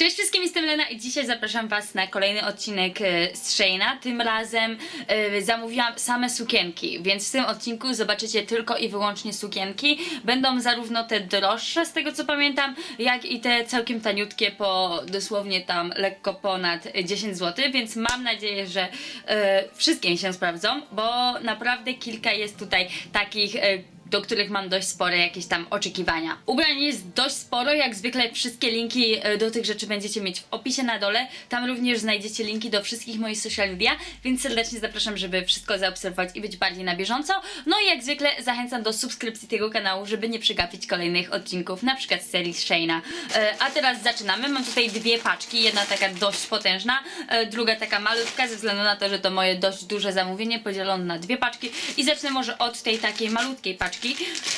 Cześć wszystkim, jestem Lena i dzisiaj zapraszam Was na kolejny odcinek e, z. Tym razem e, zamówiłam same sukienki, więc w tym odcinku zobaczycie tylko i wyłącznie sukienki. Będą zarówno te droższe, z tego co pamiętam, jak i te całkiem taniutkie po dosłownie tam lekko ponad 10 zł, więc mam nadzieję, że e, wszystkie mi się sprawdzą, bo naprawdę kilka jest tutaj takich e, do których mam dość spore jakieś tam oczekiwania. Ubrań jest dość sporo, jak zwykle wszystkie linki e, do tych rzeczy będziecie mieć w opisie na dole. Tam również znajdziecie linki do wszystkich moich social media, więc serdecznie zapraszam, żeby wszystko zaobserwować i być bardziej na bieżąco. No i jak zwykle zachęcam do subskrypcji tego kanału, żeby nie przegapić kolejnych odcinków, na przykład z serii z Shayna. E, A teraz zaczynamy. Mam tutaj dwie paczki, jedna taka dość potężna, e, druga taka malutka, ze względu na to, że to moje dość duże zamówienie podzielone na dwie paczki. I zacznę może od tej takiej malutkiej paczki.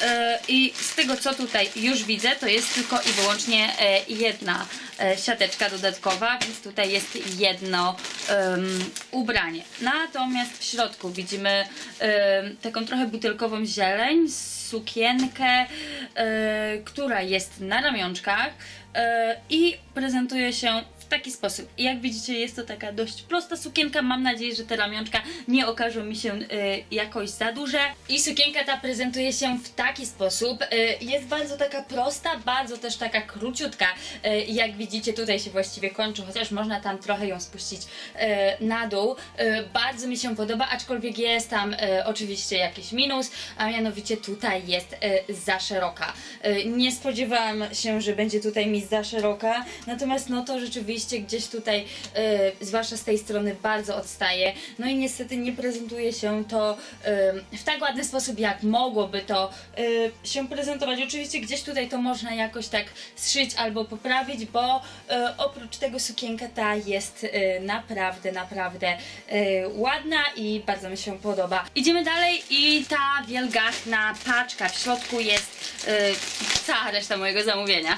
E, I z tego co tutaj już widzę, to jest tylko i wyłącznie e, jedna e, siateczka dodatkowa, więc tutaj jest jedno em, ubranie. Natomiast w środku widzimy em, taką trochę butelkową zieleń, sukienkę, e, która jest na ramionczkach e, i prezentuje się taki sposób. Jak widzicie, jest to taka dość prosta sukienka. Mam nadzieję, że te ramionczka nie okażą mi się y, jakoś za duże. I sukienka ta prezentuje się w taki sposób. Y, jest bardzo taka prosta, bardzo też taka króciutka. Y, jak widzicie, tutaj się właściwie kończy, chociaż można tam trochę ją spuścić y, na dół. Y, bardzo mi się podoba, aczkolwiek jest tam y, oczywiście jakiś minus, a mianowicie tutaj jest y, za szeroka. Y, nie spodziewałam się, że będzie tutaj mi za szeroka, natomiast no to rzeczywiście gdzieś tutaj, y, zwłaszcza z tej strony, bardzo odstaje. No i niestety nie prezentuje się to y, w tak ładny sposób, jak mogłoby to y, się prezentować. Oczywiście gdzieś tutaj to można jakoś tak zszyć albo poprawić, bo y, oprócz tego sukienka ta jest y, naprawdę, naprawdę y, ładna i bardzo mi się podoba. Idziemy dalej i ta wielgachna paczka. W środku jest y, cała reszta mojego zamówienia.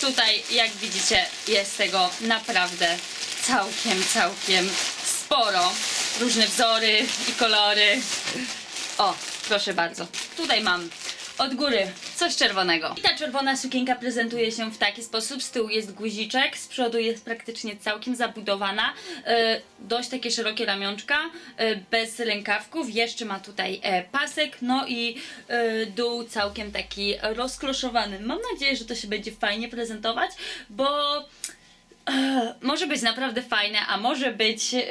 Tutaj, jak widzicie, jest tego naprawdę całkiem, całkiem sporo. Różne wzory i kolory. O, proszę bardzo. Tutaj mam od góry coś czerwonego. I ta czerwona sukienka prezentuje się w taki sposób. Z tyłu jest guziczek, z przodu jest praktycznie całkiem zabudowana. E, dość takie szerokie ramionczka, e, bez rękawków. Jeszcze ma tutaj e, pasek, no i dół całkiem taki rozkloszowany. Mam nadzieję, że to się będzie fajnie prezentować, bo może być naprawdę fajne, a może być e,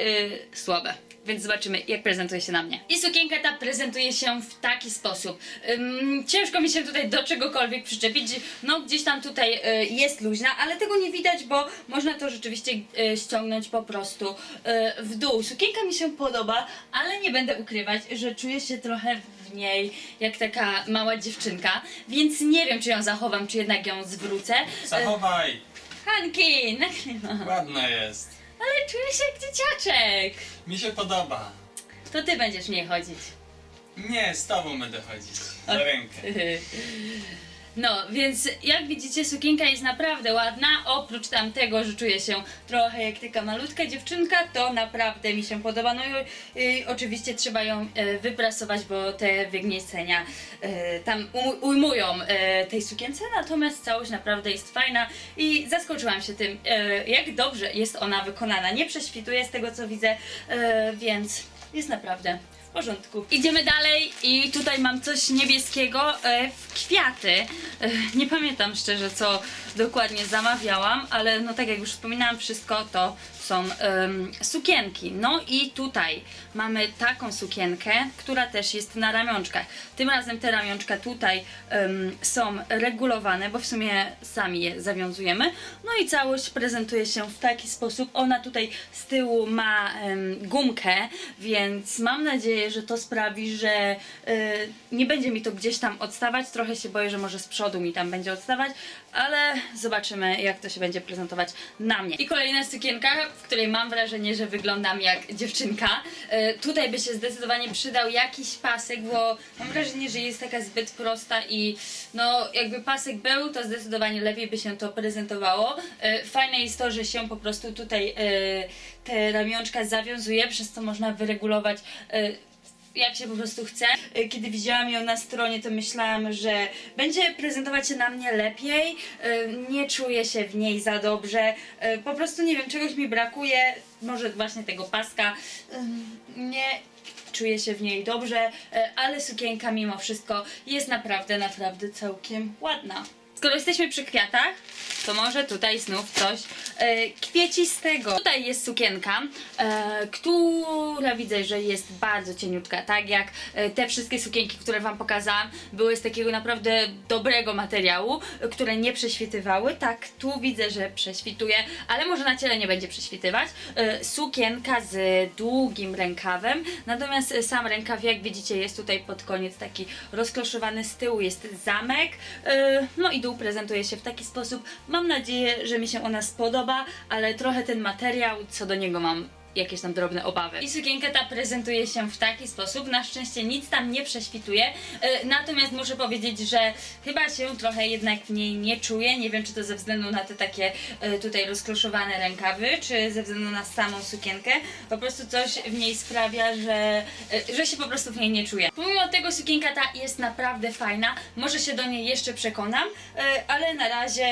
słabe. Więc zobaczymy, jak prezentuje się na mnie. I sukienka ta prezentuje się w taki sposób. Ym, ciężko mi się tutaj do czegokolwiek przyczepić. No, gdzieś tam tutaj y, jest luźna, ale tego nie widać, bo można to rzeczywiście y, ściągnąć po prostu y, w dół. Sukienka mi się podoba, ale nie będę ukrywać, że czuję się trochę w niej jak taka mała dziewczynka, więc nie wiem, czy ją zachowam, czy jednak ją zwrócę. Zachowaj! Hanki, nagrywam. Ładna jest. Ale czuję się jak dzieciaczek. Mi się podoba. To ty będziesz w niej chodzić. Nie, z tobą będę chodzić. Za rękę. No, więc jak widzicie, sukienka jest naprawdę ładna. Oprócz tamtego, że czuję się trochę jak taka malutka dziewczynka, to naprawdę mi się podoba. No i y, oczywiście trzeba ją e, wyprasować, bo te wygniecenia e, tam u- ujmują e, tej sukience. Natomiast całość naprawdę jest fajna i zaskoczyłam się tym, e, jak dobrze jest ona wykonana. Nie prześwituje z tego, co widzę, e, więc jest naprawdę porządku. Idziemy dalej i tutaj mam coś niebieskiego e, w kwiaty. E, nie pamiętam szczerze, co dokładnie zamawiałam, ale no tak jak już wspominałam, wszystko to są em, sukienki. No i tutaj mamy taką sukienkę, która też jest na ramionczkach. Tym razem te ramionczka tutaj em, są regulowane, bo w sumie sami je zawiązujemy. No i całość prezentuje się w taki sposób. Ona tutaj z tyłu ma em, gumkę, więc mam nadzieję, że to sprawi, że e, nie będzie mi to gdzieś tam odstawać. Trochę się boję, że może z przodu mi tam będzie odstawać, ale zobaczymy, jak to się będzie prezentować na mnie. I kolejna sukienka, w której mam wrażenie, że wyglądam jak dziewczynka. E, tutaj by się zdecydowanie przydał jakiś pasek, bo mam wrażenie, że jest taka zbyt prosta i no jakby pasek był, to zdecydowanie lepiej by się to prezentowało. E, fajne jest to, że się po prostu tutaj e, te ramionczka zawiązuje, przez co można wyregulować e, jak się po prostu chce. Y, Kiedy widziałam ją na stronie, to myślałam, że będzie prezentować się na mnie lepiej. Y, Nie czuję się w niej za dobrze. Y, Po prostu nie wiem, czegoś mi brakuje. Może właśnie tego paska. Nie czuję się w niej dobrze, ale sukienka mimo wszystko jest naprawdę, naprawdę całkiem ładna. Skoro jesteśmy przy kwiatach, to może tutaj znów coś e, kwiecistego. Tutaj jest sukienka, e, która widzę, że jest bardzo cieniutka, tak jak e, te wszystkie sukienki, które Wam pokazałam, były z takiego naprawdę dobrego materiału, które nie prześwitywały. Tak, tu widzę, że prześwituje, ale może na ciele nie będzie prześwitywać. E, sukienka z długim rękawem, natomiast e, sam rękaw, jak widzicie, jest tutaj pod koniec taki rozkloszowany z tyłu, jest zamek, e, no i dół prezentuje się w taki sposób. Mam nadzieję, że mi się ona spodoba, ale trochę ten materiał, co do niego mam jakieś tam drobne obawy. I sukienka ta prezentuje się w taki sposób. Na szczęście nic tam nie prześwituje. E, natomiast muszę powiedzieć, że chyba się trochę jednak w niej nie czuję. Nie wiem, czy to ze względu na te takie e, tutaj rozkloszowane rękawy, czy ze względu na samą sukienkę. Po prostu coś w niej sprawia, że, e, że się po prostu w niej nie czuję. Pomimo tego sukienka ta jest naprawdę fajna. Może się do niej jeszcze przekonam, ale na razie.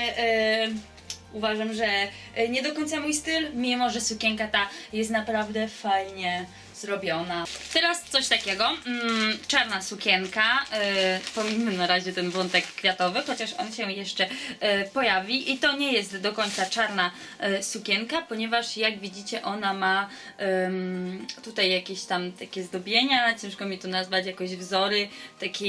Uważam, że e, nie do końca mój styl, mimo że sukienka ta jest naprawdę fajnie zrobiona. Teraz coś takiego, mm, czarna sukienka, e, pomijmy na razie ten wątek kwiatowy, chociaż on się jeszcze e, pojawi i to nie jest do końca czarna e, sukienka, ponieważ jak widzicie ona ma em, tutaj jakieś tam takie zdobienia, ciężko mi to nazwać, jakoś wzory, takie,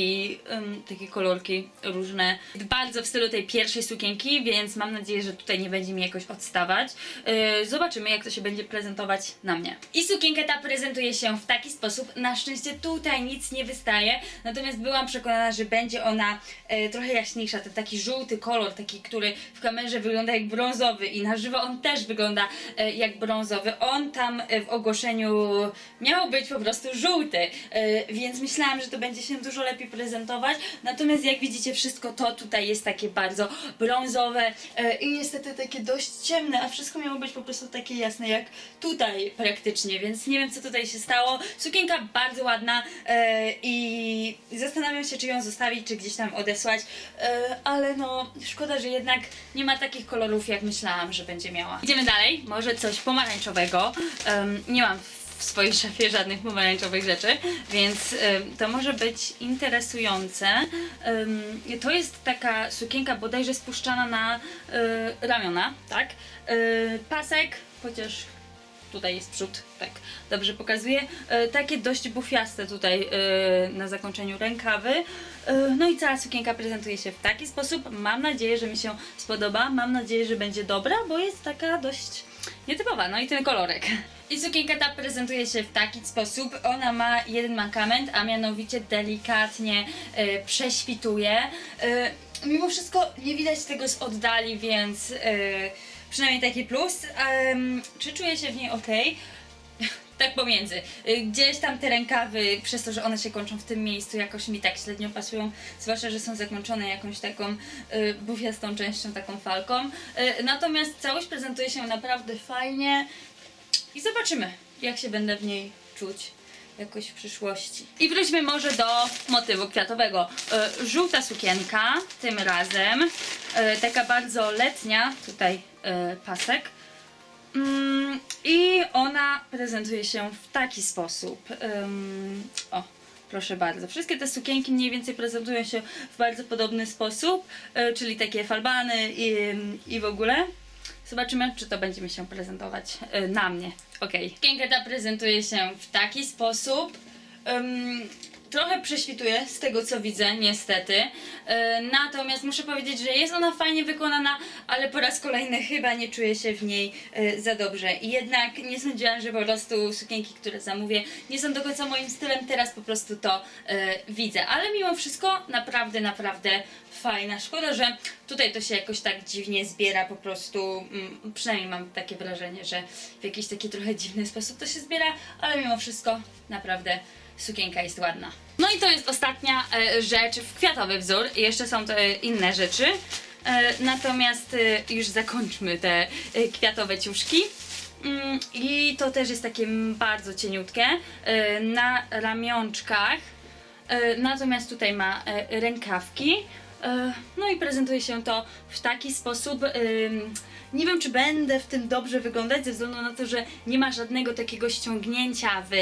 em, takie kolorki różne, bardzo w stylu tej pierwszej sukienki, więc mam nadzieję, że tutaj nie będzie mi jakoś odstawać. E, Zobaczymy jak to się będzie prezentować na mnie. I sukienka ta prezentuje się w taki sposób, na szczęście tutaj nic nie wystaje, natomiast byłam przekonana, że będzie ona e, trochę jaśniejsza, ten taki żółty kolor, taki, który w kamerze wygląda jak brązowy i na żywo on też wygląda e, jak brązowy. On tam e, w ogłoszeniu miał być po prostu żółty, e, więc myślałam, że to będzie się dużo lepiej prezentować, natomiast jak widzicie wszystko to tutaj jest takie bardzo brązowe e, i niestety takie dość ciemne, a wszystko miało być po prostu takie jasne jak tutaj praktycznie, więc nie wiem co tutaj się stało. Sukienka bardzo ładna e, i zastanawiam się czy ją zostawić, czy gdzieś tam odesłać, e, ale no szkoda, że jednak nie ma takich kolorów jak myślałam, że będzie miała. Idziemy dalej, może coś pomarańczowego. Nie mam w swojej szafie żadnych pomarańczowych rzeczy, więc to może być interesujące. To jest taka sukienka bodajże spuszczana na e, ramiona, tak? Pasek, chociaż tutaj jest przód, tak dobrze pokazuje. E, takie dość bufiaste tutaj e, na zakończeniu rękawy. E, no i cała sukienka prezentuje się w taki sposób. Mam nadzieję, że mi się spodoba. Mam nadzieję, że będzie dobra, bo jest taka dość nietypowa. No i ten kolorek. I sukienka ta prezentuje się w taki sposób. Ona ma jeden mankament, a mianowicie delikatnie e, prześwituje. E, mimo wszystko nie widać tego z oddali, więc e, przynajmniej taki plus. Em, czy czuję się w niej ok? Tak pomiędzy. Y, Gdzieś tam te rękawy, przez to, że one się kończą w tym miejscu, jakoś mi tak średnio pasują, zwłaszcza, że są zakończone jakąś taką y, bufiastą częścią, taką falką. Y, natomiast całość prezentuje się naprawdę fajnie i zobaczymy, jak się będę w niej czuć jakoś w przyszłości. I wróćmy może do motywu kwiatowego. Y, żółta sukienka, tym razem, y, taka bardzo letnia, tutaj y, pasek. Mm, I ona prezentuje się w taki sposób. O, proszę bardzo. Wszystkie te sukienki mniej więcej prezentują się w bardzo podobny sposób, czyli takie falbany i, i w ogóle. Zobaczymy, czy to będzie mi się prezentować y, na mnie. Okej. Sukienka ta prezentuje się w taki sposób. Ym, trochę prześwituje z tego co widzę, niestety. E, natomiast muszę powiedzieć, że jest ona fajnie wykonana, ale po raz kolejny chyba nie czuję się w niej e, za dobrze. I jednak nie sądziłam, że po prostu sukienki, które zamówię, nie są do końca moim stylem. Teraz po prostu to e, widzę. Ale mimo wszystko naprawdę, naprawdę fajna. Szkoda, że tutaj to się jakoś tak dziwnie zbiera po prostu. Mm, przynajmniej mam takie wrażenie, że w jakiś taki trochę dziwny sposób to się zbiera, ale mimo wszystko naprawdę sukienka jest ładna. No i to jest ostatnia e, rzecz w kwiatowy wzór. Jeszcze są te inne rzeczy. E, natomiast e, już zakończmy te kwiatowe ciuszki. Mm, I to też jest takie bardzo cieniutkie na ramionczkach. Natomiast tutaj ma rękawki. No i prezentuje się to w taki sposób. Nie wiem, czy będę w tym dobrze wyglądać, ze względu na to, że nie ma żadnego takiego ściągnięcia w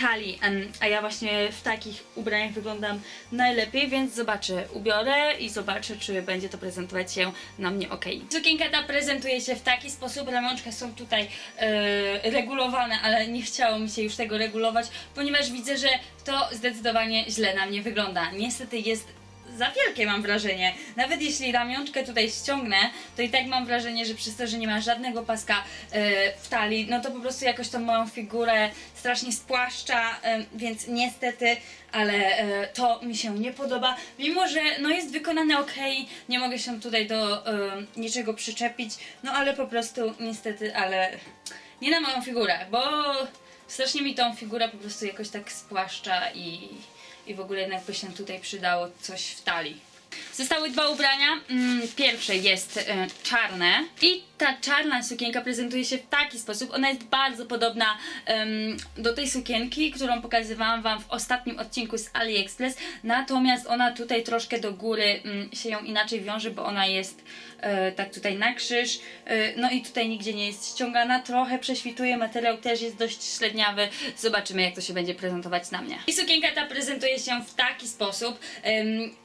talii, a ja właśnie w takich ubraniach wyglądam najlepiej, więc zobaczę, ubiorę i zobaczę, czy będzie to prezentować się na mnie ok. Sukienka ta prezentuje się w taki sposób, ramionczka są tutaj e, regulowane, ale nie chciało mi się już tego regulować, ponieważ widzę, że to zdecydowanie źle na mnie wygląda. Niestety jest za wielkie mam wrażenie. Nawet jeśli ramionczkę tutaj ściągnę, to i tak mam wrażenie, że przez to, że nie ma żadnego paska e, w talii, no to po prostu jakoś tą moją figurę strasznie spłaszcza, e, więc niestety, ale e, to mi się nie podoba. Mimo, że no jest wykonane ok, nie mogę się tutaj do e, niczego przyczepić, no ale po prostu niestety, ale nie na moją figurę, bo strasznie mi tą figurę po prostu jakoś tak spłaszcza i, i w ogóle jednak by się tutaj przydało coś w talii. Zostały dwa ubrania. Mm, Pierwsze jest e, czarne i ta czarna sukienka prezentuje się w taki sposób. Ona jest bardzo podobna do tej sukienki, którą pokazywałam Wam w ostatnim odcinku z AliExpress. Natomiast ona tutaj troszkę do góry mm, się ją inaczej wiąże, bo ona jest e, tak tutaj na krzyż. E, no i tutaj nigdzie nie jest ściągana. Trochę prześwituje, materiał też jest dość średniawy. Zobaczymy, jak to się będzie prezentować na mnie. I sukienka ta prezentuje się w taki sposób.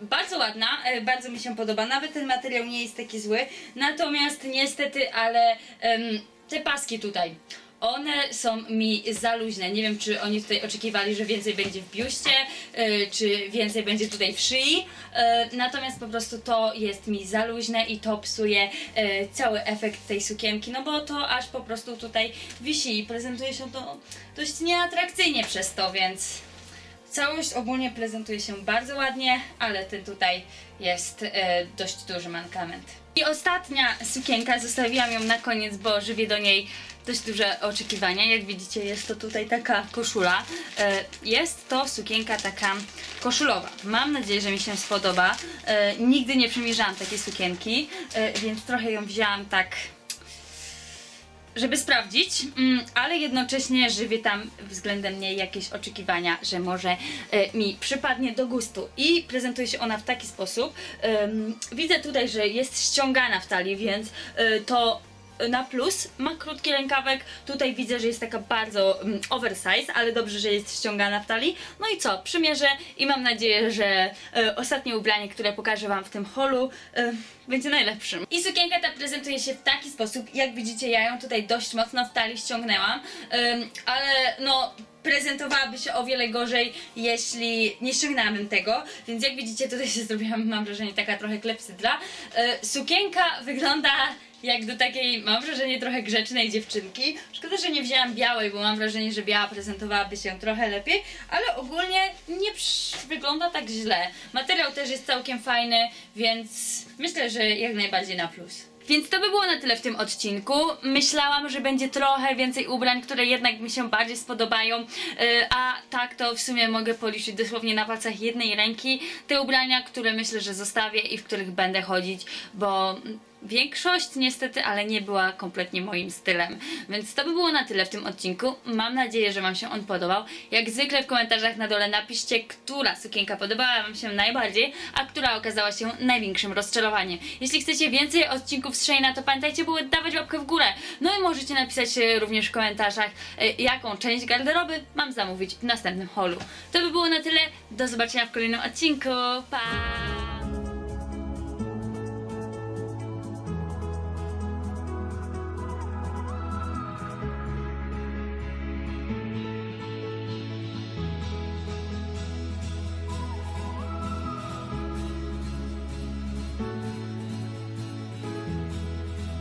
Bardzo ładna, bardzo mi się podoba. Nawet ten materiał nie jest taki zły. Natomiast niestety, ale em, te paski tutaj. One są mi za luźne. Nie wiem, czy oni tutaj oczekiwali, że więcej będzie w biuście, e, czy więcej będzie tutaj w szyi. E, natomiast po prostu to jest mi za luźne i to psuje e, cały efekt tej sukienki, no bo to aż po prostu tutaj wisi i prezentuje się to dość nieatrakcyjnie przez to, więc Całość ogólnie prezentuje się bardzo ładnie, ale ten tutaj jest e, dość duży mankament. I ostatnia sukienka, zostawiłam ją na koniec, bo żywię do niej dość duże oczekiwania. Jak widzicie, jest to tutaj taka koszula. E, jest to sukienka taka koszulowa. Mam nadzieję, że mi się spodoba. E, nigdy nie przymierzałam takiej sukienki, e, więc trochę ją wzięłam tak żeby sprawdzić, mm, ale jednocześnie żywię tam względem niej jakieś oczekiwania, że może e, mi przypadnie do gustu. I prezentuje się ona w taki sposób. Widzę tutaj, że jest ściągana w talii, więc e, to na plus ma krótki rękawek. Tutaj widzę, że jest taka bardzo mm, oversize, ale dobrze, że jest ściągana w talii. No i co? Przymierzę i mam nadzieję, że e, ostatnie ubranie, które pokażę Wam w tym holu, będzie najlepszym. I sukienka ta prezentuje się w taki sposób, jak widzicie, ja ją tutaj dość mocno w talii ściągnęłam, em, ale no prezentowałaby się o wiele gorzej, jeśli nie ściągnęłabym tego, więc jak widzicie, tutaj się zrobiłam, mam wrażenie, taka trochę klepsydra. E, sukienka wygląda jak do takiej, mam wrażenie, trochę grzecznej dziewczynki. Szkoda, że nie wzięłam białej, bo mam wrażenie, że biała prezentowałaby się trochę lepiej, ale ogólnie nie wygląda tak źle. Materiał też jest całkiem fajny, więc myślę, że jak najbardziej na plus. Więc to by było na tyle w tym odcinku. Myślałam, że będzie trochę więcej ubrań, które jednak mi się bardziej spodobają, yy, a tak to w sumie mogę policzyć dosłownie na palcach jednej ręki te ubrania, które myślę, że zostawię i w których będę chodzić, bo Większość niestety, ale nie była kompletnie moim stylem. Więc to by było na tyle w tym odcinku. Mam nadzieję, że Wam się on podobał. Jak zwykle w komentarzach na dole napiszcie, która sukienka podobała Wam się najbardziej, a która okazała się największym rozczarowaniem. Jeśli chcecie więcej odcinków z Shayna, to pamiętajcie, by dawać łapkę w górę. No i możecie napisać e, również w komentarzach, e, jaką część garderoby mam zamówić w następnym holu. To by było na tyle. Do zobaczenia w kolejnym odcinku. Pa!